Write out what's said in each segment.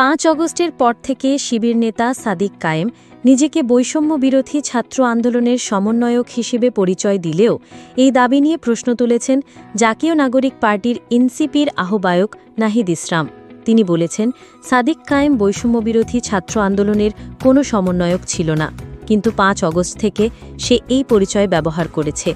পাঁচ অগস্টের পর থেকে শিবির নেতা সাদিক কায়েম নিজেকে বৈষম্য বিরোধী ছাত্র আন্দোলনের সমন্বয়ক হিসেবে পরিচয় দিলেও এই দাবি নিয়ে প্রশ্ন তুলেছেন জাতীয় নাগরিক পার্টির এনসিপির আহ্বায়ক নাহিদ ইসলাম। তিনি বলেছেন, সাদিক কায়েম বৈষম্য বিরোধী ছাত্র আন্দোলনের কোনো সমন্বয়ক ছিল না, কিন্তু পাঁচ অগস্ট থেকে সে এই পরিচয় ব্যবহার করেছে।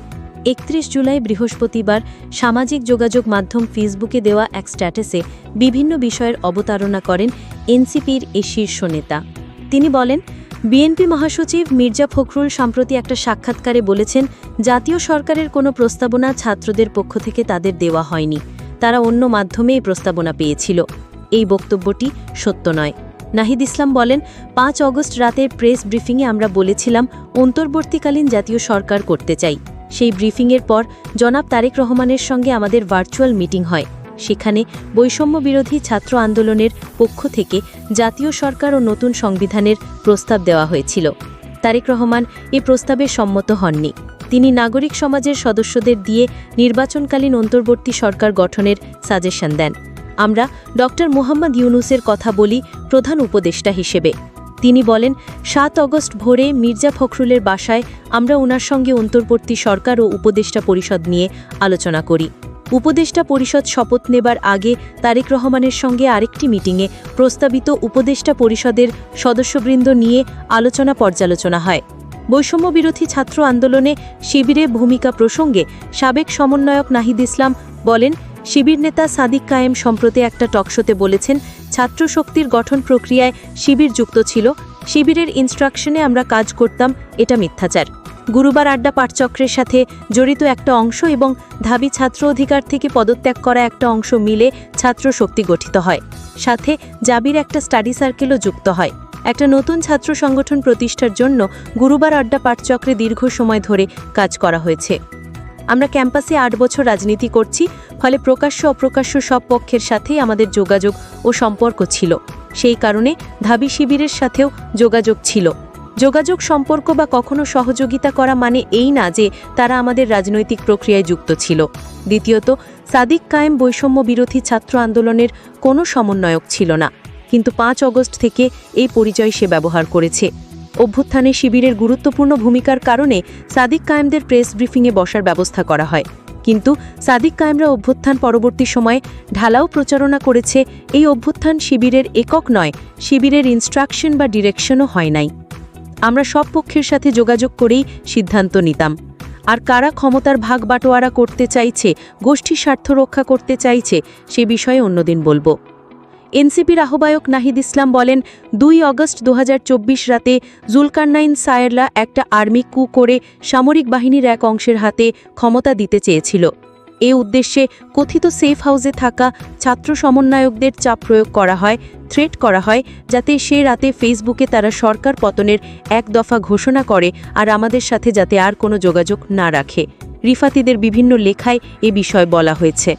একত্রিশ জুলাই বৃহস্পতিবার সামাজিক যোগাযোগ মাধ্যম ফেসবুকে দেওয়া এক স্ট্যাটাসে বিভিন্ন বিষয়ের অবতারণা করেন এনসিপির এই শীর্ষ নেতা। তিনি বলেন, বিএনপি মহাসচিব মির্জা ফখরুল সম্প্রতি একটা সাক্ষাৎকারে বলেছেন, জাতীয় সরকারের কোনো প্রস্তাবনা ছাত্রদের পক্ষ থেকে তাদের দেওয়া হয়নি। তারা অন্য মাধ্যমে এই প্রস্তাবনা পেয়েছিল। এই বক্তব্যটি সত্য নয়। নাহিদ ইসলাম বলেন, পাঁচ অগস্ট রাতের প্রেস ব্রিফিংয়ে আমরা বলেছিলাম, অন্তর্বর্তীকালীন জাতীয় সরকার করতে চাই। সেই ব্রিফিংয়ের পর জনাব তারেক রহমানের সঙ্গে আমাদের ভার্চুয়াল মিটিং হয়। সেখানে বৈষম্য বিরোধী ছাত্র আন্দোলনের পক্ষ থেকে জাতীয় সরকার ও নতুন সংবিধানের প্রস্তাব দেওয়া হয়েছিল। তারেক রহমান এ প্রস্তাবে সম্মত হননি। তিনি নাগরিক সমাজের সদস্যদের দিয়ে নির্বাচনকালীন অন্তর্বর্তী সরকার গঠনের সাজেশন দেন। আমরা ড মোহাম্মদ ইউনুসের কথা বলি প্রধান উপদেষ্টা হিসেবে। তিনি বলেন, সাত অগস্ট ভোরে মির্জা ফখরুলের বাসায় আমরা ওনার সঙ্গে অন্তর্বর্তী সরকার ও উপদেষ্টা পরিষদ নিয়ে আলোচনা করি। উপদেষ্টা পরিষদ শপথ নেবার আগে তারেক রহমানের সঙ্গে আরেকটি মিটিংয়ে প্রস্তাবিত উপদেষ্টা পরিষদের সদস্যবৃন্দ নিয়ে আলোচনা পর্যালোচনা হয়। বৈষম্য বিরোধী ছাত্র আন্দোলনে শিবিরে ভূমিকা প্রসঙ্গে সাবেক সমন্বয়ক নাহিদ ইসলাম বলেন, শিবির নেতা সাদিক কায়েম সম্প্রতি একটা টকশোতে বলেছেন ছাত্র শক্তির গঠন প্রক্রিয়ায় শিবির যুক্ত ছিল। শিবিরের ইনস্ট্রাকশনে আমরা কাজ করতাম, এটা মিথ্যাচার। গুরুবার আড্ডা পাঠচক্রের সাথে জড়িত একটা অংশ এবং ধাবি ছাত্র অধিকার থেকে পদত্যাগ করা একটা অংশ মিলে ছাত্র শক্তি গঠিত হয়। সাথে জাবির একটা স্টাডি সার্কেলও যুক্ত হয়। একটা নতুন ছাত্র সংগঠন প্রতিষ্ঠার জন্য গুরুবার আড্ডা পাঠচক্রে দীর্ঘ সময় ধরে কাজ করা হয়েছে। আমরা ক্যাম্পাসে আট বছর রাজনীতি করছি, ফলে প্রকাশ্য অপ্রকাশ্য সব পক্ষের সাথেই আমাদের যোগাযোগ ও সম্পর্ক ছিল। সেই কারণে ধাবি শিবিরের সাথেও যোগাযোগ ছিল। যোগাযোগ সম্পর্ক বা কখনো সহযোগিতা করা মানে এই না যে তারা আমাদের রাজনৈতিক প্রক্রিয়ায় যুক্ত ছিল। দ্বিতীয়ত, সাদিক কায়েম বৈষম্য বিরোধী ছাত্র আন্দোলনের কোনো সমন্বয়ক ছিল না। কিন্তু পাঁচ অগস্ট থেকে এই পরিচয় সে ব্যবহার করেছে। অভ্যুত্থানে শিবিরের গুরুত্বপূর্ণ ভূমিকার কারণে সাদিক কায়েমদের প্রেস ব্রিফিংয়ে বসার ব্যবস্থা করা হয়। কিন্তু সাদিক কায়েমরা অভ্যুত্থান পরবর্তী সময়ে ঢালাও প্রচারণা করেছে, এই অভ্যুত্থান শিবিরের একক নয়, শিবিরের ইনস্ট্রাকশন বা ডিরেকশনও হয় নাই। আমরা সব পক্ষের সাথে যোগাযোগ করেই সিদ্ধান্ত নিতাম। আর কারা ক্ষমতার ভাগ বাটোয়ারা করতে চাইছে গোষ্ঠী স্বার্থ রক্ষা করতে চাইছে, সে বিষয়ে অন্যদিন বলব। এনসিপির আহ্বায়ক নাহিদ ইসলাম বলেন, দুই অগস্ট দু হাজার চব্বিশ রাতে জুলকারনাইন সায়েরলা একটা আর্মি কু করে সামরিক বাহিনীর এক অংশের হাতে ক্ষমতা দিতে চেয়েছিল। এ উদ্দেশ্যে কথিত সেফ হাউসে থাকা ছাত্র সমন্বয়কদের চাপ প্রয়োগ করা হয়, থ্রেট করা হয়, যাতে সে রাতে ফেসবুকে তারা সরকার পতনের এক দফা ঘোষণা করে আর আমাদের সাথে যাতে আর কোনো যোগাযোগ না রাখে। রিফাতিদের বিভিন্ন লেখায় এ বিষয় বলা হয়েছে।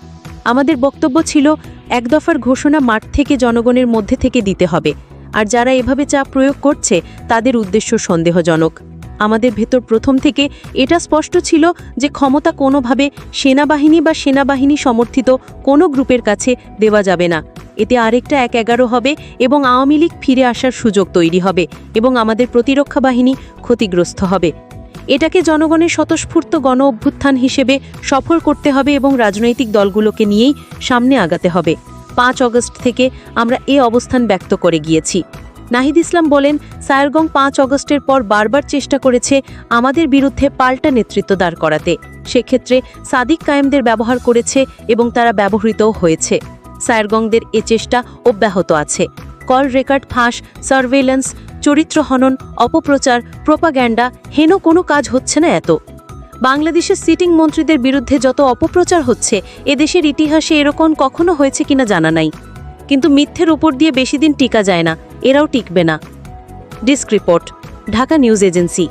আমাদের বক্তব্য ছিল এক দফার ঘোষণা মাঠ থেকে জনগণের মধ্যে থেকে দিতে হবে। আর যারা এভাবে চাপ প্রয়োগ করছে, তাদের উদ্দেশ্য সন্দেহজনক। আমাদের ভেতর প্রথম থেকে এটা স্পষ্ট ছিল যে ক্ষমতা কোনোভাবে সেনাবাহিনী বা সেনাবাহিনী সমর্থিত কোনো গ্রুপের কাছে দেওয়া যাবে না। এতে আরেকটা এক এগারো হবে এবং আওয়ামী লীগ ফিরে আসার সুযোগ তৈরি হবে এবং আমাদের প্রতিরক্ষা বাহিনী ক্ষতিগ্রস্ত হবে। এটাকে জনগণের স্বতঃস্ফূর্ত গণ অভ্যুত্থান হিসেবে সফল করতে হবে এবং রাজনৈতিক দলগুলোকে নিয়েই সামনে আগাতে হবে। পাঁচ অগস্ট থেকে আমরা এ অবস্থান ব্যক্ত করে গিয়েছি। নাহিদ ইসলাম বলেন, সায়ারগং পাঁচ অগস্টের পর বারবার চেষ্টা করেছে আমাদের বিরুদ্ধে পাল্টা নেতৃত্ব দাঁড় করাতে। সেক্ষেত্রে সাদিক কায়েমদের ব্যবহার করেছে এবং তারা ব্যবহৃতও হয়েছে। সায়রগংদের এ চেষ্টা অব্যাহত আছে। কল রেকর্ড ফাঁস সার্ভেলেন্স চরিত্র হনন, অপপ্রচার, প্রোপাগ্যান্ডা হেন কোনো কাজ হচ্ছে না এত। বাংলাদেশের সিটিং মন্ত্রীদের বিরুদ্ধে যত অপপ্রচার হচ্ছে, এদেশের ইতিহাসে এরকম কখনো হয়েছে কিনা জানা নাই। কিন্তু মিথ্যের উপর দিয়ে বেশি দিন টিকা যায় না, এরাও টিকবে না। Desk report, Dhaka news agency.